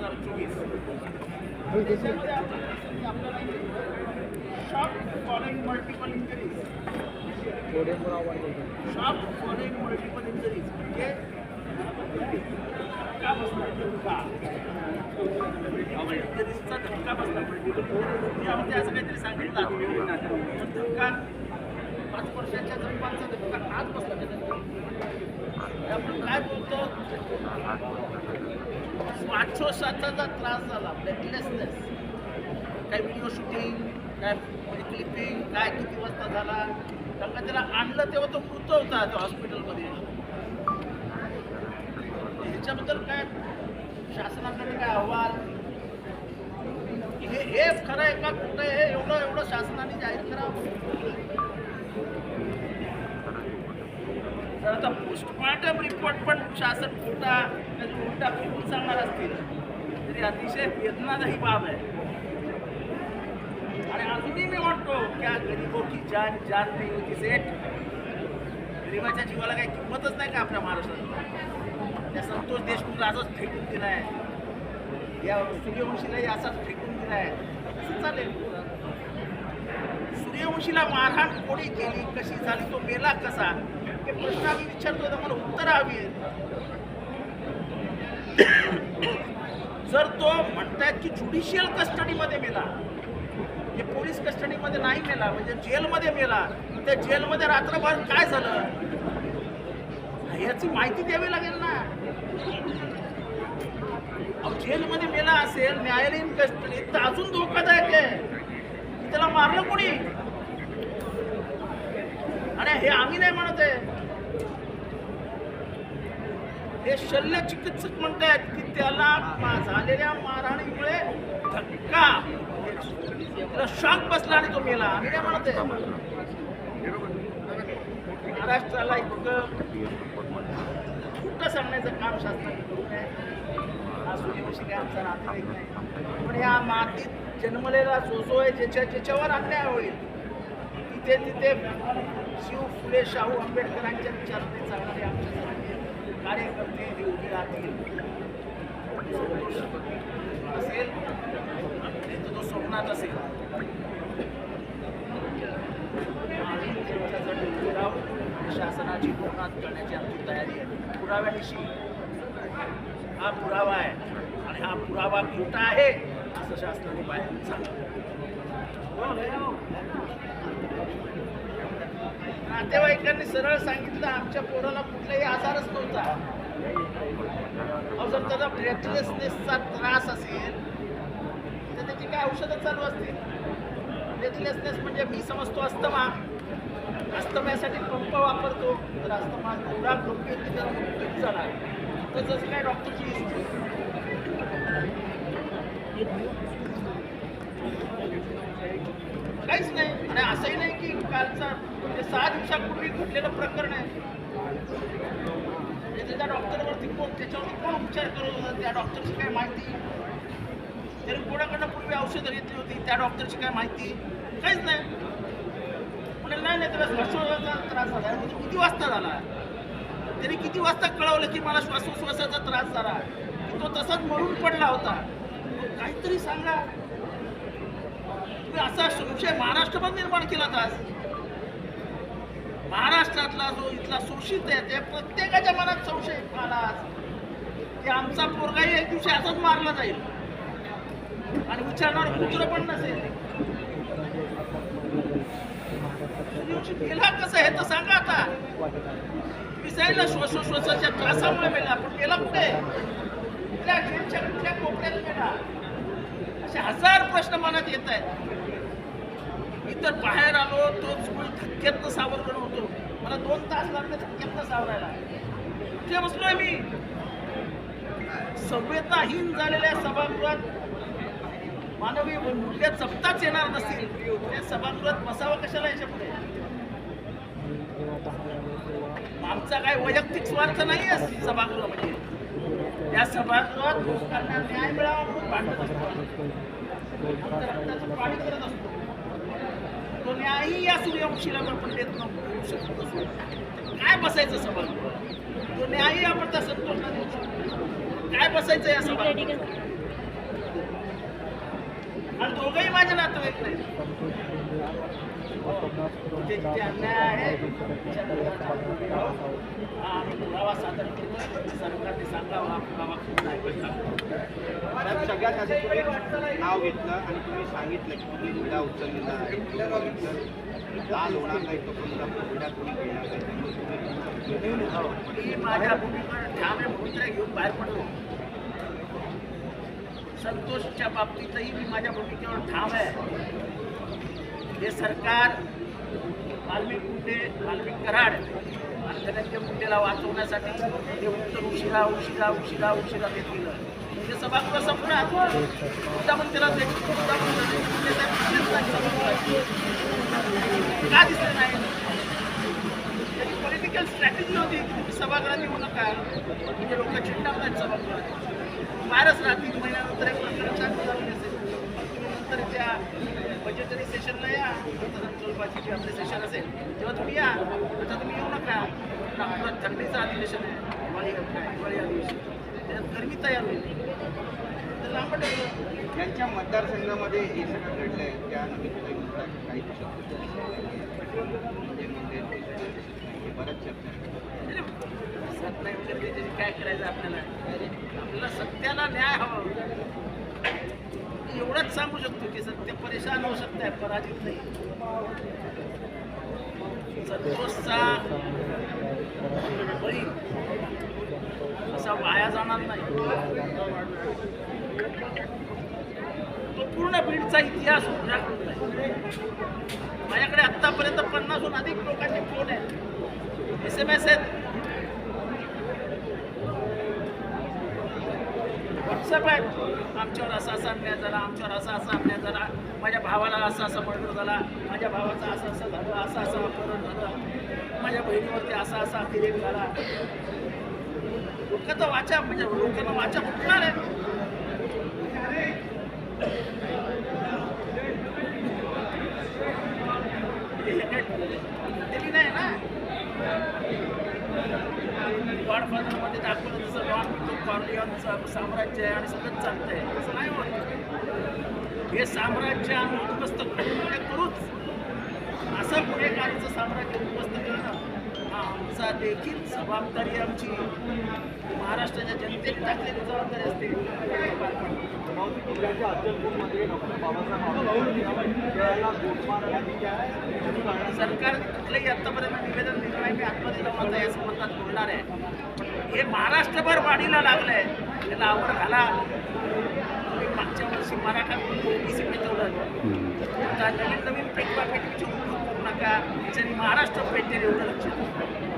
हजार चोवीस त्याच्यामध्ये आपण- आपल्याला shock following multiple injuries shock following multiple injuries म्हणजे धक्का बसला धक्का इंजरीजचा धक्का बसला यामध्ये असं काहीतरी सांगितलं पण धक्का पाच वर्षाच्या जन्माचा धक्का आज बसला त्याच्यात आपण काय बोलतो श्वासोश्वासाचा त्रास झाला ब्रेथलेसनेस काय व्हिडिओ शूटिंग काय म्हणजे क्लिपिंग काय किती वाजता झाला कारण का त्याला आणलं तेव्हा तो मृत होता तो हॉस्पिटलमध्ये ह्याच्याबद्दल काय शासनाकडे काय अहवाल? हे हेच खरं आहे का कुठं हे एवढं एवढं शासनाने जाहीर करावं. तर आता पोस्टमॉर्टम रिपोर्ट पण शासन खोटा त्याची उलटा फिरून सांगणार असतील. तरी अतिशय वेदनादायी बाब आहे. आणि अजूनही मी म्हणतो क्या गरीबो की जान जान नाही होती सेट गरीबाच्या जीवाला काही किंमतच नाही का आपल्या महाराष्ट्रात? त्या संतोष देशमुखला असंच फेकून दिलाय. या सूर्यवंशीलाही असाच फेकून दिलाय. कसं चालेल. सूर्यवंशीला मारहाण कोणी केली? कशी झाली? तो मेला कसा? ते प्रश्न आम्ही विचारतो तर मला उत्तर हवी आहेत. जर तो म्हणतायत की ज्युडिशियल कस्टडीमध्ये मेला हे पोलीस कस्टडीमध्ये नाही मेला म्हणजे जेलमध्ये मेला त्या जेलमध्ये रात्रभर काय झालं? याची माहिती द्यावी लागेल ना. अहो, जेलमध्ये मेला असेल न्यायालयीन कस्टडी तर अजून धोकादायक आहे. त्याला मारलं कोणी? नाही हे आम्ही नाही म्हणत आहे. हे शल्य चिकित्सक म्हणतायत की त्याला झालेल्या मारहाणीमुळे धक्का. त्याला शॉक बसला आणि तो मेला. आम्ही नाही म्हणत आहे. महाराष्ट्राला इतकं खोटं सांगण्याचं काम शासनाने करू नये. हा सूर्यवंशी काय आमचा नातेवाईक नाही. पण या मातीत जन्मलेला जो जो आहे ज्याच्या ज्याच्यावर अन्याय होईल तिथे तिथे शिव फुले शाहू आंबेडकरांच्या विचाराने चालणारे आमच्या सर्व कार्यकर्ते हे उभे राहतील. असेल नाही तर तो स्वप्नात असेल. आम्ही त्यांच्यासाठी उभे राहू शासनाची पूर्णात करण्याची आमची तयारी आहे. पुराव्याविषयी हा पुरावा आहे आणि हा पुरावा खोटा आहे असं शासनाने बाहेर सांगितलं. नातेवाईकांनी सरळ सांगितलं आमच्या पोराला कुठलाही आजारच नव्हता. अहो जर त्याचा ब्रेथलेसनेसचा त्रास असेल तर त्याची काय औषधं चालू असतील? ब्रेथलेसनेस म्हणजे मी समजतो अस्तमा अस्तम्यासाठी पंप वापरतो तर अस्तमा एवढा गंभीर की झाला. तर जसं काय डॉक्टरची हिस्ट्री काहीच नाही. आणि असंही नाही की कालचा म्हणजे सहा दिवसापूर्वी घडलेलं प्रकरण आहे. त्याच्या त्या डॉक्टरवरती कोण त्याच्यावरती कोण उपचार करत होता त्या डॉक्टरची काय माहिती? त्याने कोणाकडनं पूर्वी औषधं घेतली होती? त्या डॉक्टरची काय माहिती? काहीच नाही. म्हणजे नाही नाही त्याला श्वासोश्वासाचा त्रास झाला म्हणजे किती वाजता झाला त्याने किती वाजता कळवलं की मला श्वासोश्वासाचा त्रास झाला की तो तसाच मरून पडला होता? काहीतरी सांगा. असा संशय पण निर्माण केला आज. महाराष्ट्रातला जो इथला शोषित आहे ते प्रत्येकाच्या मनात संशय आला आज. की आमचा पोरगाही एक दिवशी असाच मारला जाईल. आणि विचारणार कुत्र पण नसेल. दिवशी गेला कसं हे तर सांगा आता. विसायला श्वासोश्वासाच्या त्रासामुळे मेला पण गेला कुठे? कुठल्या जेलच्या कुठल्या कोपऱ्यात मेला? असे हजार प्रश्न मनात येत आहेत. मी तर बाहेर आलो तो स्कूल धक्क्यातनं सावरलं होतो. मला दोन तास लागले धक्क्यातनं सावरायला. कुठे बसलोय मी. सभ्यताहीन झालेल्या सभागृहात मानवी मूल्य जपताच येणार नसतील. त्या सभागृहात बसावं कशाला याच्यापुढे आमचा काय वैयक्तिक स्वार्थ नाही आहे सभागृह म्हणजे या सभागृहात लोकांना न्याय मिळावा म्हणून भांडत असतो. रक्ताचं पाणी करत असतो. शकतो नाही या सूर्यवंशीला आपण देत नव्हतो काय बसायचं सभा तो न्यायी आपण त्या संतोषला काय बसायचं या सभा आणि दोघंही माझ्या नातं नाही. अन्याय आहे आम्ही पुरावा सादर करतोय सरकारने सांगावा पुरावा खूप नाही सगळ्यात आधी तुम्ही नाव घेतलं आणि तुम्ही सांगितलं की तुम्ही मुद्दा उचललेला आहे बघितलं लाल होणार नाही तो कोणता मुद्दा कोणी घेणार नाही मी माझ्या भूमीवर ठाम आहे भूमिका घेऊन बाहेर पडलो संतोषच्या बाबतीतही मी माझ्या भूमिकेवर ठाम आहे. हे सरकार वाल्मिक मुंडे वाल्मिक कराड आणि धनंजय मुंडेला वाचवण्यासाठी हे उत्तर उशिरा उशिरा उशिरा उशिरा देत गेलं ते म्हणजे सभागृह संपणार मुद्दा पण त्याला मुद्दा त्याला का दिसलं नाही? त्याची पॉलिटिकल स्ट्रॅटेजी होती. की तुम्ही म्हणजे सभागृहात येऊ नका म्हणजे लोक चिंतावतात सभागृहात. बाहेरच राहतील महिन्यानंतर एक प्रकरण चालू झालं असेल नंतर त्या बजेटरी सेशनला या. स्वरूपाची जे आपले सेशन असेल तेव्हा तुम्ही या. आता तुम्ही येऊ नका. नागपुरात थंडीचं अधिवेशन आहे. हिवाळी काय हिवाळी अधिवेशन. त्याच्यात गरमी तयार होईल. तर लांबट यांच्या मतदारसंघामध्ये हे सगळं घडलं आहे त्या मुद्दा काही म्हणजे म्हणजे बऱ्याच चर्चा काय करायचं आपल्याला? आपल्याला सत्याला न्याय हवा. एवढंच सांगू शकतो की सत्य परेशान होऊ शकत आहे पराजित नाही. संतोषचा बळी असा वाया जाणार नाही. तो पूर्ण बीडचा इतिहास माझ्याकडे आतापर्यंत पन्नासहून अधिक लोकांचे फोन आहेत. एस एम एस आहेत. व्हॉट्सअप आमच्यावर असा असा अन्याय झाला आमच्यावर असा असा अन्याय झाला माझ्या भावाला असा असा मर्डर झाला माझ्या भावाचा असा असं झालं असा असा अपहरण झालं माझ्या बहिणीवरती असा असा अतिरेक झाला. लोक तर वाचा म्हणजे लोकांना वाचा फुटणार आहे. हे दिली नाही ना? गॉडफादरमध्ये दाखवलं जसं डॉन कॉर्लियनचं साम्राज्य आहे आणि चालतं चालतंय. असं नाही म्हणत हे साम्राज्य आम्ही उद्ध्वस्त करून म्हणजे करूच. असं पुणेकारीचं साम्राज्य उद्ध्वस्त करणं आमचा देखील जबाबदारी आमची महाराष्ट्राच्या जनतेने टाकलेली जबाबदारी असते. ते डॉक्टर बाबासाहेब सरकार कुठलंही आतापर्यंत निवेदन दिलं नाही मी आतमध्ये जाऊन या संबंधात बोलणार आहे. हे महाराष्ट्रभर वाढीला लागलंय. त्याला आवड घाला. मागच्या वर्षी मराठा ओबीसी पेटवलं. आता नवीन नवीन पेटवा पेटवीचे उपयोग त्याच्याने महाराष्ट्र पेटेल एवढं लक्षात